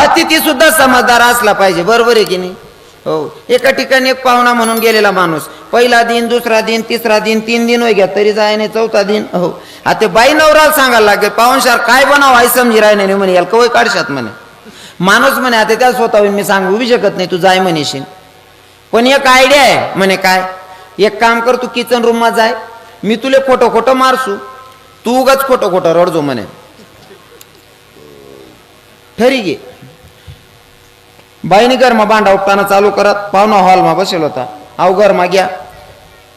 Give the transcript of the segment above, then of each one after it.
अतिथी सुद्धा समजदार असला पाहिजे बरोबर आहे की नाही? हो. एका ठिकाणी एक पाहुणा म्हणून गेलेला माणूस पहिला दिन दुसरा दिन तिसरा दिन तीन दिन होय घ्या तरी जाय नाही चौथा दिन हो. आता बाई नवराला सांगायला लागेल पाहुणशार काय बनाव आई समजी राय नाही म्हणे याला कवय काढशात म्हणे. माणूस म्हणे आता त्या स्वतः मी सांगू बी शकत नाही तू जाय म्हणेशील. पण एक आयडिया आहे म्हणे काय? एक काम कर तू किचन रूममा जाय मी तुले खोटं खोटं मारसू तू उगाच खोटं खोटं रडजो म्हणे. ठरी घे. बाईने घरमा भांडा उपटाना चालू करत पाहुणा हॉलमा बसेल होता. अहो घरमा घ्या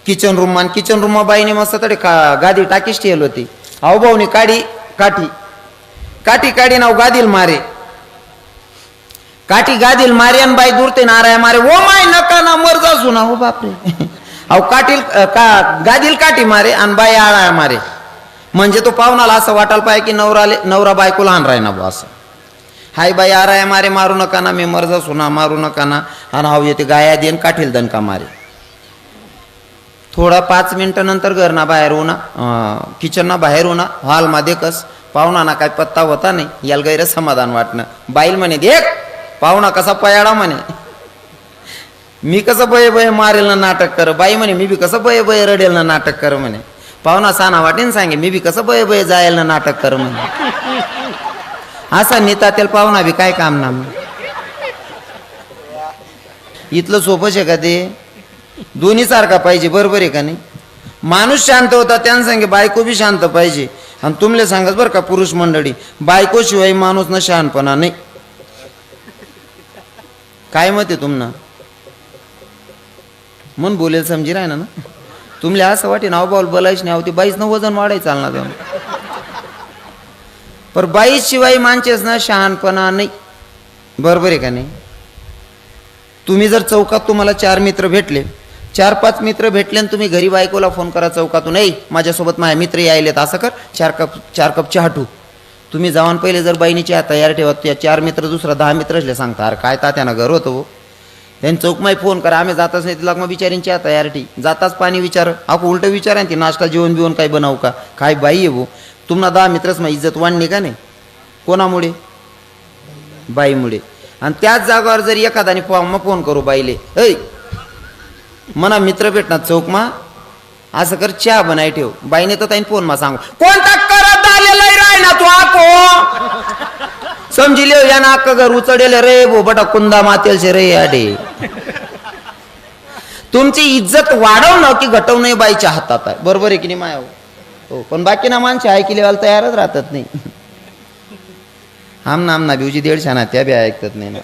किचन रूम मान किचन रूम बाईने मस्त तडे का गादी टाकीच ठेल होती. अहो भाऊनी काढी काठी. काठी काढी नाव गादील मारे. काठी गादील मारे आणि बाई दुरते नाराय मारे ओ माय नका ना मर जासू ना हो बापरे. अहो काटील का गादील काठी मारे अन बाई आळाय मारे. म्हणजे तो पाहुणाला असं वाटायला पाहिजे की नवराले नवरा बायको लहान राही ना बुवा असं. हाय बाई आराय मारे मारू नका ना मी मर जासू ना मारू नका ना. आणि हाव येते गाया देन काठील दणका मारे. थोडा पाच मिनटानंतर घरना बाहेर होना किचनना बाहेर होना मा देखस पाहुणा ना काय पत्ता होता नाही याला गैर समाधान वाटणं. बाईल म्हणे देख पाहुणा कसा पयाडा म्हणे. मी कसं बये बये मारेल ना नाटक कर बाई म्हणे मी बी कसं बये बये रडेल ना नाटक कर म्हणे. पाहुणा साना वाटेन सांगे मी बी कसं बये बये जायल ना नाटक कर म्हणे. असा नेता त्याला पाहुणा बी काय काम ना मग इथलं सोपंच आहे का ते? दोन्ही सारखा पाहिजे बरोबर आहे का नाही? माणूस शांत होता त्यांना सांगे बायको बी शांत पाहिजे. आणि तुमले सांगत बरं का पुरुष मंडळी बायको शिवाय माणूस ना शहाणपणा नाही. काय मत आहे तुम्हाला? मन बोलेल समजी राहणार ना? तुमले असं वाटे नाव बाऊल बोलायच नाही अहो ते बाईच ना वजन वाढायचं चालणार पर बाई शिवाय ना शहाणपणा नाही. बरोबर आहे का नाही? तुम्ही जर चौकात तुम्हाला चार मित्र भेटले चार पाच मित्र भेटले आणि तुम्ही घरी बायकोला फोन करा चौकातून ऐ माझ्यासोबत माझे मित्र यायलेत असं कर चार कप चार कप चहा ठू तुम्ही जाऊन पहिले जर बहिणी चहा तयार ठेवा त्या चार मित्र दुसरा दहा मित्र असले सांगता अरे काय तात्यानं घर होतं हो त्यांनी चौकमाई फोन करा आम्ही जातच नाही तिला मग बिचारीन चहा तयार ठी जाताच पाणी विचार अहो उलटं विचारा ती नाश्ता जेवण बिवून काय बनवू का? काय बाई आहे भाऊ तुम्हाला दहा मित्रच मग इज्जत वाढणे का नाही? कोणामुळे? बाईमुळे. आणि त्याच जागावर जर एखादाने फॉर्म मग फोन करू बाईले ऐ मना मित्र भेटणार चौकमा असं कर चहा बनाय ठेव. बाईने तर त्याने फोन मा सांगू. कोणता करत आलेला राय ना तू आको समजी लिव या नाक घर उचडेल रे भो बटा कुंदा मातेलशे रे अडे तुमची इज्जत वाढवणं की घटवणं बाईच्या हातात आहे. बरोबर आहे की नाही माया हो पण बाकी ना माणसे ऐकलेवाला तयारच राहतात नाही. आमना आमना भिवजी दीडशे ना त्या बी ऐकतात नाही ना.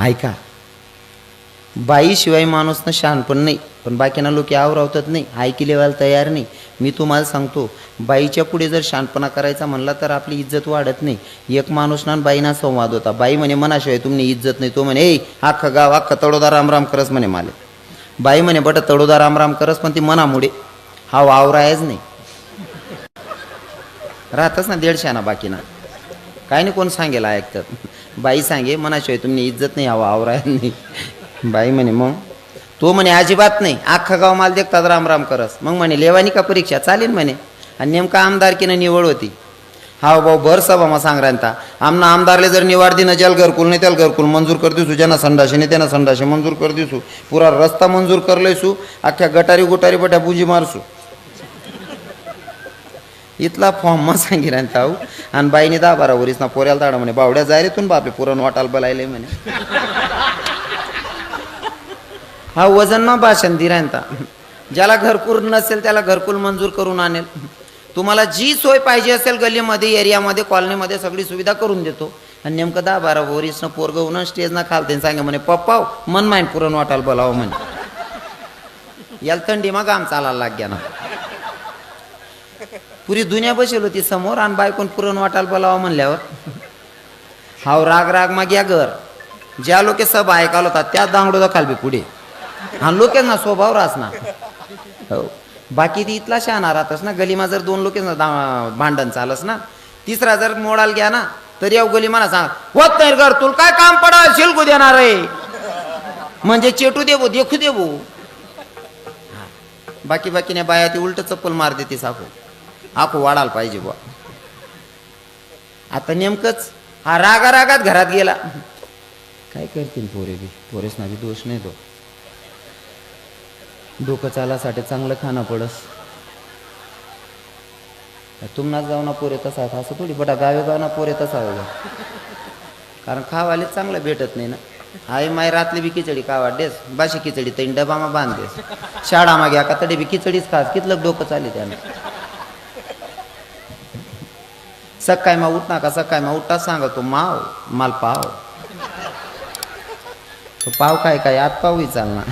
ऐका. बाईशिवाय माणूस ना शहाणपण नाही. पण बाकीना लोक आवरावतात नाही ऐकलेवायला तयार नाही. मी तुम्हाला सांगतो बाईच्या पुढे जर शहाणपणा करायचा म्हणला तर आपली इज्जत वाढत नाही. एक माणूस ना बाईना संवाद होता. बाई म्हणे मनाशिवाय तुम्ही इज्जत नाही. तो म्हणे ए अख्खं गाव अख्ख तडोदा रामराम करस म्हणे माले बाई म्हणे बट तडोदा रामराम करस पण ती मनामुळे. हा वावरायच नाही. राहतच ना दीडशाना बाकीना. काय नाही कोण सांगेल ऐकतात. बाई सांगे मनाशिवाय तुम्ही इज्जत नाही हवा आवराय नाही. बाई म्हणे मग? तो म्हणे अजिबात नाही. अख्खा गाव माल देखतात राम राम करस. मग म्हणे लेवानी का परीक्षा? चालेल म्हणे. आणि नेमका आमदारकीनं निवड होती. हा भाऊ भर सभा मग सांग राहता आमना आमदारले जर निवाड दिनं ज्याला घरकुल नाही त्याला घरकुल मंजूर कर दिसू. ज्यांना संडाशी नाही त्यांना संडाशी मंजूर कर दिसू. पुरा रस्ता मंजूर करलयसू अख्ख्या गटारी गुटारी बट्या बुजी मारसू. इथला फॉर्म मग सांगी राहता हो. आणि बाईने दहा बारा वरीस ना पोऱ्याला दाडा म्हणे बावड्या जायरेतून बापले पुरण वाटाल बलायले म्हणे. हा वजन ना भाषण दी ज्याला घरकुल नसेल त्याला घरकुल मंजूर करून आणेल. तुम्हाला जी सोय पाहिजे असेल गल्लीमध्ये एरियामध्ये कॉलनीमध्ये सगळी सुविधा करून देतो. आणि नेमकं दहा बारा वरीसनं पोरग होऊन स्टेजना खालते सांगे म्हणे पप्पाव मन माइंड पुरण वाटायला बोलावं म्हणे. याला थंडी मग आम चालायला लाग ना. पुरी दुनिया बसेल होती समोर आणि बायकोन पुरण वाटायला बोलावं म्हणल्यावर. हाव राग राग मग या घर. ज्या लोके सब ऐकाल होता त्या दांगडोदा खालबी पुढे. हा लोकांना स्वभाव राहस ना. हो. बाकी ती इथला शहाणा राहतस ना. गलीमा जर दोन लोकेच भांडण चालस ना तिसरा जर मोडाल घ्या ना तर येऊ गली मला सांग होत नाही घर तुला काय काम पडा शिलकू देणार आहे. म्हणजे चेटू देबो देखू देबो बाकी बाकीने बाया ती उलट चप्पल मार देते साखू. आखू वाढायला पाहिजे बुवा. आता नेमकंच हा रागा रागात घरात गेला. काय करतील पोरे बी? पोरेस ना दोष नाही तो. डोकं चालासाठी चांगलं खाणं पडस. तुम्हाला जाऊ ना पोरे तसा असं थोडी बटा गावे गाव ना पोरे तसा होगा कारण खावाले चांगलं भेटत नाही ना. आई माय रातली बी खिचडी खावा डेस बाशी खिचडी तरी डबामा बांधतेस शाळा मागे आता तडी बी खिचडीच खास कितलं डोकं चाले त्यानं. सकाळी मा उठ का सकाळी मा उठता सांगतो माव माल पाव. तो पाव काय काय आत पावही चालणार.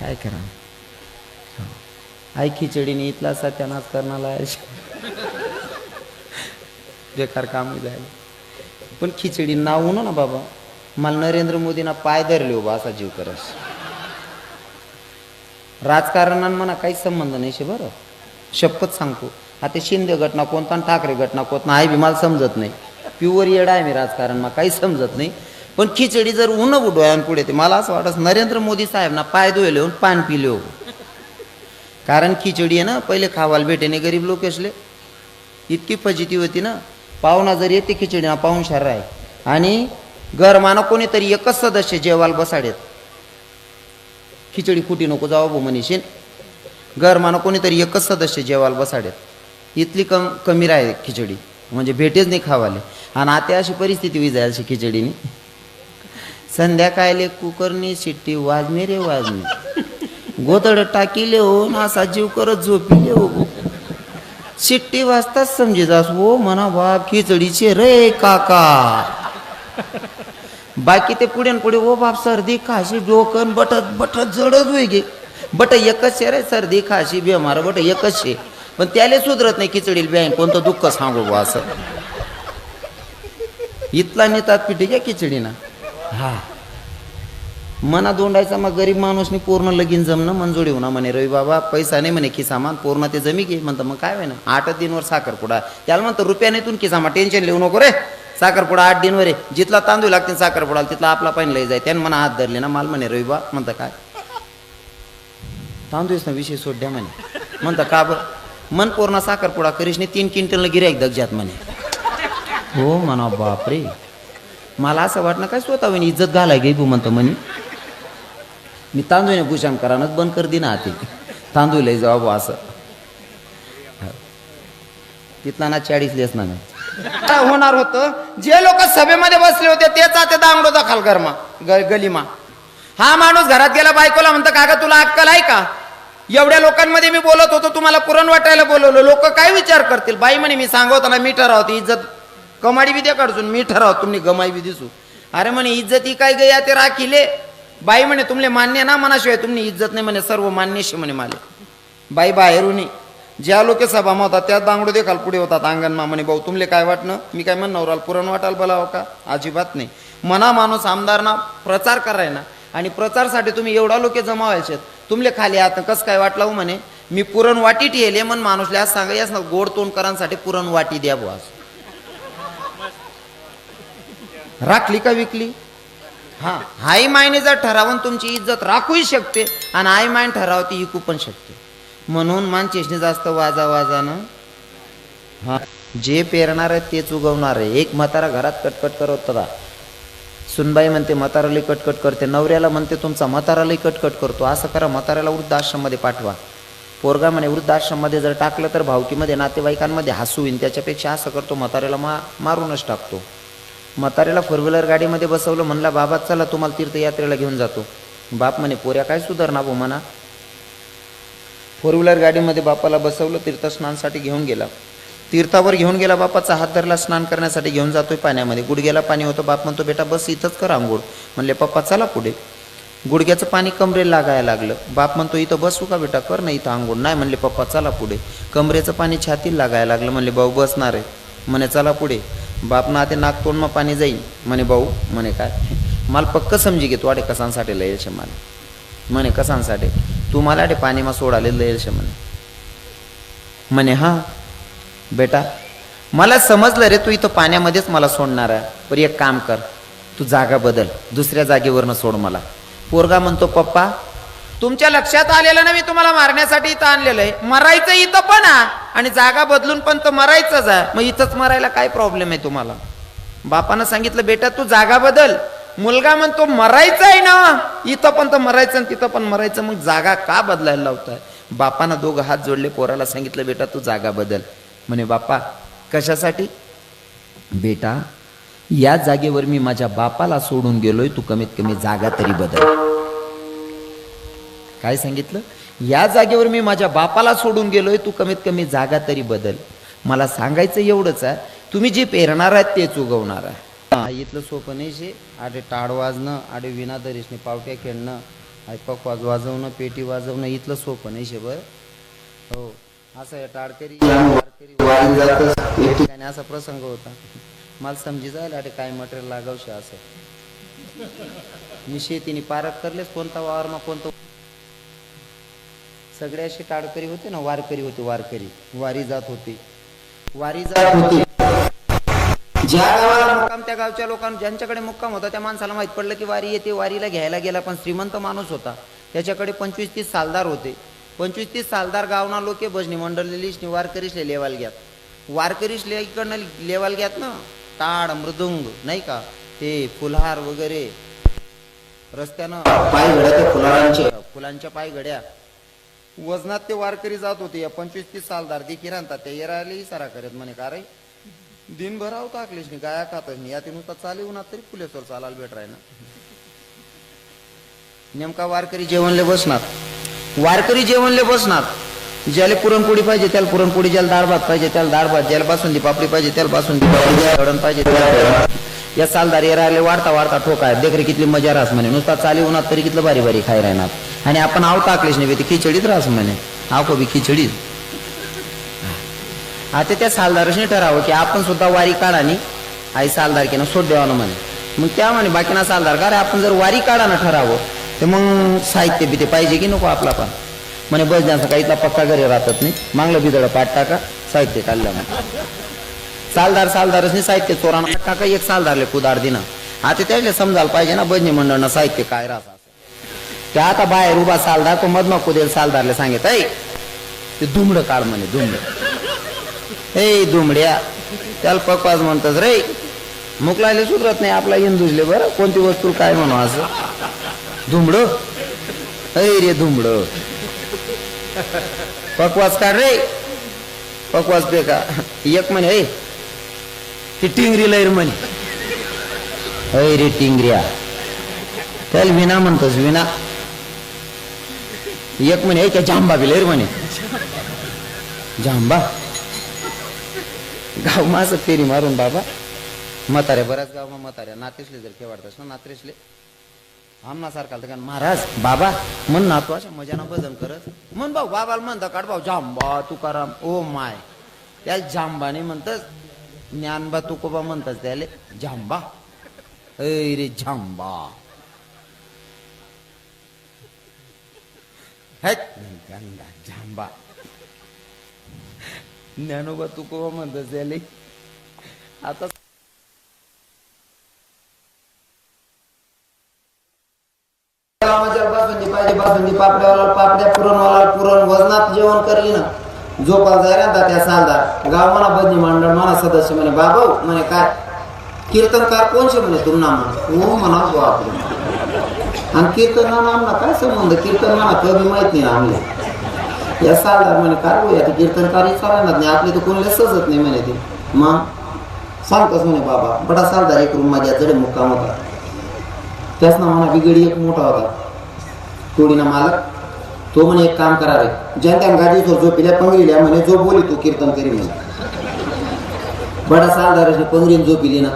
काय करा? आई खिचडीने इथला सत्यानाश करणारा बेकार काम जायला. पण खिचडी नाव ना बाबा. मला नरेंद्र मोदींना पाय धरले हो असा जीव करस. राजकारणान म्हणा काहीच संबंध नाही शे बरं. शपथ सांगतो. आता शिंदे घटना कोणता आणि ठाकरे घटना कोणता आहे बी मला समजत नाही. प्युअर येडा आहे मी राजकारण मला काही समजत नाही. पण खिचडी जर उन उडवायन पुढे ते मला असं वाटत नरेंद्र मोदी साहेब ना पाय धुयले होऊन पान पिले हो कारण खिचडी आहे ना पहिले खावायला भेटेने गरीब लोक असले. इतकी फजिती होती ना पाहुणा जर येते खिचडी ना पाहून शहर आहे आणि घरमानं कोणीतरी एकच सदस्य जेवायला बसाडेत खिचडी खुटी नको जावं बो मनीषीन घरमानं कोणीतरी एकच सदस्य जेवायला बसाडेत इथली कम कमी राहील खिचडी. म्हणजे भेटेच नाही खावाले. आणि आता अशी परिस्थिती होई खिचडीने. संध्याकाळले कुकरनी शिट्टी वाजणे रे वाजणे गोदड टाकीले हो ना असा जीव करत झोपिले हो. शिट्टी वाजताच समजे जास हो म्हणा बाप खिचडीचे रे काका. बाकी ते पुढे पुढे ओ बाप सर्दी खाशी डोकन बटत बटत जडत होई गे. बट एकच शे रे सर्दी खाशी बेमार बट एकच शे. पण त्याले सुधरत नाही खिचडी बँक कोणतं दुःख सांगू असं. इथला नेतात पिठी घ्या खिचडीना. हा. मना दोंडायचा मग गरीब माणूसनी पूर्ण लगीन जमणं मंजुरी होणार म्हणे. रवी बाबा पैसा नाही म्हणे खिसामान पूर्ण ते जमी घे. म्हणतं मग काय ना आठ दिनवर साखरपुडा. त्याला म्हणतं रुपयाने तून खिसामा टेन्शन लिहू नको रे. साखरपुडा आठ दिनवर आहे. जिथला तांदूळ लागतील साखरपुडा तिथला आपला पाणी लई जाय. त्यानं मना हात धरले ना माल म्हणे रवी बा म्हणतं काय? तांदूळच ना विषय सोड द्या म्हणे. म्हणतं का बरं? मन पूर्ण साखरपुडा करीश नाही तीन क्विंटल गिरायक दगजात म्हणे. हो म्हणा बापरे. मला असं वाटणं काय स्वतः म्हणे इज्जत घालाय गे तू म्हणतो म्हणे. मी तांदूळ भूषण करानच बंद कर दिना हाती. तांदूळ लय जाऊ बुवा हो असं. तिथला ना चाळीस लेस ना काय होणार होतं? जे लोक सभेमध्ये बसले होते तेच आता दांगडो दाखल गरमा ग गलीमा. हा माणूस घरात गेला बायकोला म्हणतो काका तुला अक्कल आहे का? एवढ्या लोकांमध्ये मी बोलत होतो तुम्हाला पुरण वाटायला बोलवलं. लोक काय विचार करतील? बाई म्हणे मी सांगवताना मीटर मी इज्जत कमाडी बी द्या काढसून मी ठराव तुम्ही गमाई बी दिसू अरे म्हणे इज्जत ही काय गया ते राखिले? बाई म्हणे तुमले मान्य ना मनाशिवाय तुम्ही इज्जत नाही म्हणे सर्व मान्यशी म्हणे माले बाई बाहेरून. ज्या लोक सभा होतात त्या दांगडो देखाल पुढे होतात अंगणमा म्हणे भाऊ तुमले काय वाटणं? मी काय म्हणणार पुरण वाटाल बोलावं हो का? अजिबात नाही. मना माणूस आमदारना प्रचार कराय ना. आणि प्रचारसाठी तुम्ही एवढा लोक जमावायचे तुमले खाली आता कसं काय वाटला म्हणे? मी पुरण वाटी येले मन माणूसले आज सांगा यास ना गोड तोंड करांसाठी पुरण वाटी द्या बुवा. राखली का विकली? हां हाय मायने जर ठरावून तुमची इज्जत राखूही शकते आणि आय मायन ठरावती इकू पण शकते. म्हणून मानचेशने जास्त वाजा वाजानं हां जे पेरणार आहे तेच उगवणार आहे. एक म्हातारा घरात कटकट करत होता. सुनबाई म्हणते म्हातारालाही कटकट करते. नवऱ्याला म्हणते तुमचा म्हातारालाही कटकट करतो. असं करा म्हाताऱ्याला वृद्धाश्रममध्ये पाठवा. पोरगा म्हणे वृद्धाश्रममध्ये जर टाकलं तर भावकीमध्ये नातेवाईकांमध्ये हसू येईन. त्याच्यापेक्षा असं करतो म्हाताऱ्याला मा मारूनच टाकतो. म्हाताऱ्याला फोर व्हीलर गाडीमध्ये बसवलं म्हणला बाबा चला तुम्हाला तीर्थयात्रेला घेऊन जातो. बाप म्हणे पोऱ्या काय सुधारणा भाऊ म्हणा फोर व्हीलर गाडीमध्ये बापाला बसवलं तीर्थस्नानसाठी घेऊन गेला. तीर्थावर घेऊन गेला बापाचा हात धरला स्नान करण्यासाठी घेऊन जातोय पाण्यामध्ये. गुडघ्याला पाणी होतं बाप म्हणतो बेटा बस इथंच कर आंघोळ. म्हणले पप्पा चला पुढे. गुडघ्याचं पाणी कमरेला लागायला लागलं. बाप म्हणतो इथं बसू का बेटा? कर ना इथं आंघोळ. नाही म्हणले पप्पा चला पुढे. कमरेचं पाणी छातीला लागायला लागलं. म्हणले भाऊ बसणार आहे. म्हणे चला पुढे. बाप ना ते नाक पाणी जाईल म्हणे भाऊ म्हणे काय? मला पक्क समजी घे तू आडे कसांसाठी लयेल शे मला म्हणे कसांसाठी? तू मला आडे पाणीमा सोडाले लयेल शे म्हणे. म्हणे हां बेटा मला समजलं रे तू इथं पाण्यामध्येच मला सोडणार आहे. पर एक काम कर. तू जागा बदल. दुसऱ्या जागेवरनं सोड मला. पोरगा म्हणतो पप्पा तुमच्या लक्षात आलेलं ना मी तुम्हाला मारण्यासाठी इथं आणलेलं आहे. मरायचं इथं पण आणि जागा बदलून पण तर मरायचंच आहे मग इथंच मरायला काय प्रॉब्लेम आहे तुम्हाला? बापानं सांगितलं बेटा तू जागा बदल. मुलगा म्हणतो मरायचं आहे ना. इथं पण तर मरायचं आणि तिथं पण मरायचं. मग जागा का बदलायला लावताय? बापानं दोघं हात जोडले पोराला सांगितलं बेटा तू जागा बदल. म्हणे बापा कशासाठी? बेटा या जागेवर मी माझ्या बापाला सोडून गेलोय. तू कमीत कमी जागा तरी बदल. काय सांगितलं? या जागेवर मी माझ्या बापाला सोडून गेलोय तू कमीत कमी जागा तरी बदल. मला सांगायचं एवढंच आहे तुम्ही जे पेरणार आहात तेच उगवणार आहे. इथलं सोपं नाही शे. आडे टाळ वाजणं आडे विना दरीशने पावट्या खेळणं ऐपक वाज वाजवणं पेटी वाजवणं इथलं सोपं नाही शे बरं. हो असं आहे टाळकरी ठिकाणी असा प्रसंग होता. मला समजी जायला अरे काय मटेरियल लागावशे असं. मी शेतीने पारख करलेच कोणता वावर मग कोणतं सगळे असे होते ना वारकरी होते वारकरी. वारी जात होते. वारी जात होते. ज्या गावाला मुक्काम त्या गावच्या लोकांना ज्यांच्याकडे मुक्काम होता त्या माणसाला माहीत पडलं की वारी येते वारीला घ्यायला गेला पण श्रीमंत माणूस होता. त्याच्याकडे पंचवीस तीस सालदार होते. पंचवीस तीस सालदार गावना लोके भजनी मंडळीस वारकरीसले लेवाल घ्यात. वारकरीसले इकडनं लेवाल घ्यात ना टाळ मृदुंग नाही का? ते फुलहार वगैरे. रस्त्यानं पाय घड्या ते फुलांच्या पाय घड्या वजनात ते वारकरी जात होते. या पंचवीस तीस सालदार देखील आणतात ते येरायला इसारा करत म्हणे का रे दिनभर आहो टाकलीस नाही गाया खातच नाही या नुसता चाली उन्हात तरी पुलेसवर चालायला भेट ना. नेमका वारकरी जेवणले बसणार. वारकरी जेवणले बसणार. ज्याला पुरणपोळी पाहिजे त्याला पुरणपोळी ज्याला दाळ भात पाहिजे त्याला दाळ भात ज्याला बासुंदी पापडी पाहिजे त्याला बासुंदी पापडी पाहिजे त्याला या सालदार राहिले वाढता वाढता ठोकाय देखरे कितली मजा रास म्हणे. नुसता चाली उन्हात तरी कितलं बारी बारी खाय राहणार. आणि आपण आव टाकलेच नाही ते खिचडीत रास म्हणे. आवको बी खिचडीत. आता त्या सालदारशने ठरावं की आपण सुद्धा वारी काढानी आई सालदार की सोड द्यावं म्हणे. मग त्या म्हणे बाकीना सालदार का आपण जर वारी काढानं ठरावं तर मग साहित्य बी ते पाहिजे की नको आपला पण. म्हणे बस द्या काही इथला पक्का घरी राहतात नाही मागलं बिदळ पाठ टाका साहित्य काढलं म्हणे. सालदार सालदारच साहित्य चोराना टाका एक सालदारले कुदार दिना. आता त्याला समजायला पाहिजे ना बजनी मंडळनं साहित्य काय राहत त्या आता बाहेर उभा सालदार तो मधमा कुदेल सालदारले सांगत ऐ ते दुमडं काढ म्हणे धुमड ए दुमड्या त्याला पकवाज म्हणतात रे. मुकलायले सुधरत नाही आपला हिंदुजले बरं कोणती वस्तू काय म्हणू असं. धुमड ऐ रे धुमड पकवाज काढ रे. पकवाज पे का? एक म्हणे ऐ ती टिंगरी म्हणे. अय रे टिंगऱ्या. त्याला विना म्हणतोस विना. एक म्हणे ऐका जांबा बी म्हणे. जांबा गाव मास फेरी मारून बाबा. म्हाताऱ्या बऱ्याच गाव म्हाताऱ्या. नातेसले जर केवाडतास ना नातेसले. आमना सारखा तर महाराज बाबा म्हण ना तू अशा मजानं भजन करत. म्हण भाऊ बाबाला म्हणता काढ भाऊ जांबा तुकाराम. Oh my. त्या जांबाने म्हणतस. ज्ञानबा तुकोबा म्हणतात त्याले जांबा ऐ रे जांबा हट गंगा जांबा ज्ञानोबा तुकोबा म्हणतात त्याले आता बासुंदी पाहिजे बासुंदी पापड्यावाला पापड्या पुरणवाला पुरण वजनात जेवण करली ना जो जाय त्या सांदा गाव म्हणा बदनी मंडळ म्हणा सदस्य म्हणे बाबा म्हणे काय? कीर्तनकार कोणशे म्हणे तुम नाम हो म्हणा गो आपले आणि कीर्तन आमला काय संबंध? कीर्तन म्हणा कधी माहीत नाही आमले या सालदार म्हणे काय बोया ते कीर्तनकार विचारणार नाही आपले तर कोणले सजत नाही म्हणे ते. मग? सांगतोस म्हणे बाबा बडा सालदार एक रूम माझ्या जडे मुक्काम होता. त्याच ना म्हणा बिगडी एक मोठा होता. तोडीना मालक तो म्हणे एक काम करा रे. जनत्या गाडी तो जो पिल्या म्हणे जो बोली तो कीर्तन करी म्हणे. बडा सालदार पंगरीन जो पिली ना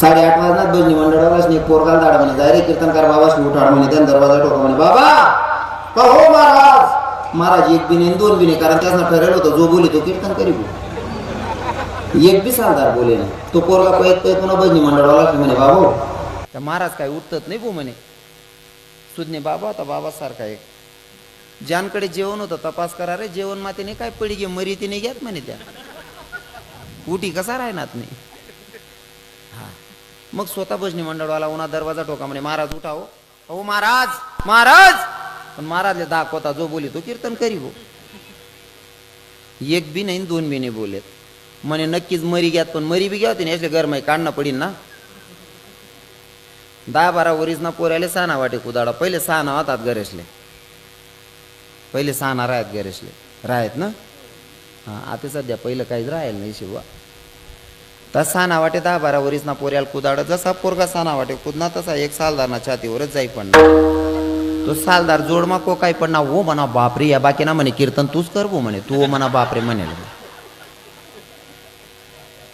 साडेआठ वाजनात बजनी मंडळालाच एक पोरगाल दाडा म्हणे जाय रे कीर्तनकार बाबाशी उठाड म्हणे त्यानं दरवाजा टोका म्हणे. बाबा का हो महाराज? महाराज एक बिने दोन बिने कारण त्याचं ठरेल होतं जो बोली तो कीर्तन करी बोल एक बी सालदार बोले ना तो पोरगा पैत पैत पुन्हा बजनी मंडळाला म्हणे बाबू. महाराज काय उठत नाही बो म्हणे. सुज्ञ बाबा होता बाबासारखा एक. ज्यांकडे जेवण होतं तपास करा रे जेवण मातेने काय पडी घे मरी तिने घ्यात म्हणे त्या. उठी कसा राहणार नाही. हा. मग स्वतः भजनी मंडळवाला उन्हा दरवाजा ठोका म्हणे महाराज उठाव हो. महाराज महाराज. पण महाराजले दाखवता जो बोली तो कीर्तन करी हो. एक बी नाही दोन बी नाही बोलेत. म्हणे नक्कीच मरी घ्यात पण मरी बी घ्या होती ना याचे गरमाई काढणं पडीन ना. दहा बारा वरीसना पोऱ्याले सहा वाटे कुदाडा. पहिले सहा होतात गरेशले पहिले सहा राहत गरेशले राहत ना? हा आता सध्या पहिलं काहीच राहील नाही शिवा. तसा ना वाटे दहा बारा वरीसना पोऱ्याला कुदाड. जसा पोरगा साना वाटे कुदना तसा एक सालदार ना छातीवरच जाई पण तो सालदार जोडमा को काय पण ना हो म्हणा बापरे या बाकी ना म्हणे कीर्तन तूच कर वो म्हणे. तू म्हणा बापरे म्हणेल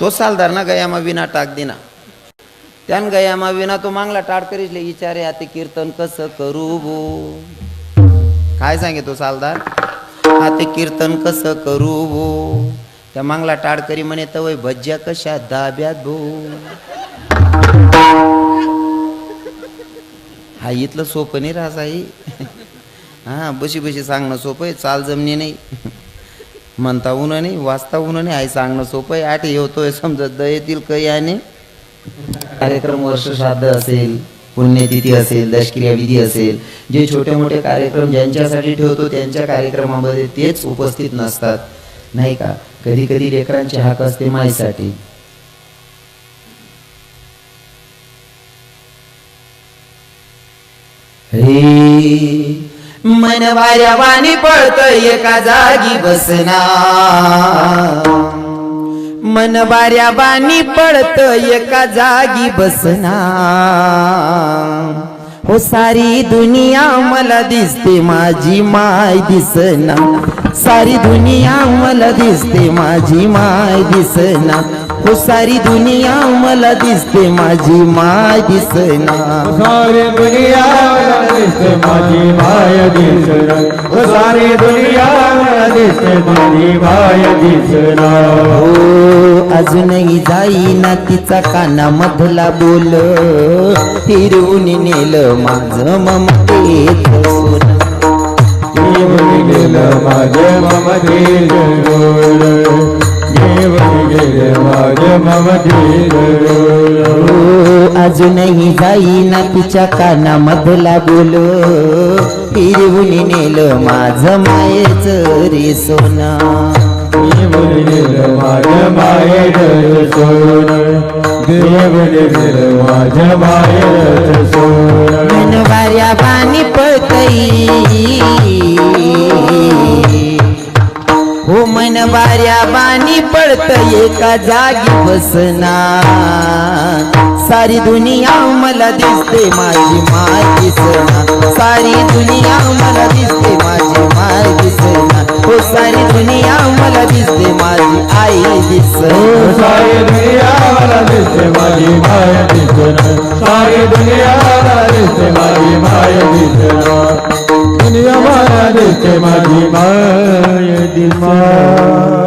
तो सालदार ना गयामा विना टाक दिना. त्यान गयामा विना तो मांगला टाळ करीसले विचारे आता कीर्तन कसं करू भो? काय सांगे तो सालदार? आता कीर्तन कसं करू भो? त्या मांगला टाळकरी म्हणे तवय भज्या कशा दाब्यात भो? हा इथलं सोपं नाही राहस साई. हा बशी बशी सांगणं सोपं आहे चाल जमणी नाही. म्हणता ऊन नाही वाचता ऊन नाही आई सांगणं सोपं आहे. आठ येवतोय समजत दयेतील काही आणि कार्यक्रम वर्ष श्राद्ध असेल पुण्यतिथी असेल दशक्रिया विधी असेल जे छोटे मोठे कार्यक्रम ज्यांच्यासाठी ठेवतो त्यांच्या कार्यक्रमामध्ये तेच उपस्थित नसतात. नाही का? कधी कधी लेकरांचे हाक असते माईसाठी. मन वाऱ्या वाणी पळत एका जागी बसना. मन बाऱ्या बाणी पळत एका जागी बसना. हो सारी दुनिया मला दिसते माझी माय दिसना. सारी दुनिया मला दिसते माझी माय दिसना. हो सारी दुनिया मला दिसते माझी माय दिसना. सारी दुनिया मला दिसते माझी माय दिसना. ओ सारी दुनिया मला दिसते माझी माय दिसना. हो अजूनही जाईना तिचा काना मधला बोल. फिरवून नेलं माझ ममतेत माझे मम अजूनही जाईना तिच्या काना मधला बोल. फिरवून नेलं माझ मायेच रे सोना. जीवन गेलं माझे माये सोन. जीवन गेलं माझे माये सोन. मनवाऱ्या बाणी पळतई. हो मनवाऱ्या बाणी पळत एका जागी बसना सारी दुनिया मला दिसते माझी माय दिसना। सारी दुनिया मला दिसते माझी माय दिसना। हो, सारी दुनिया मला दिसते माझी आई दिसना। सारी दुनिया मला दिसते माझी माय दिसना। सारी दुनिया मला दिसते माझी माय दिसना। दुनिया मला दिसते माझी माय दिसना।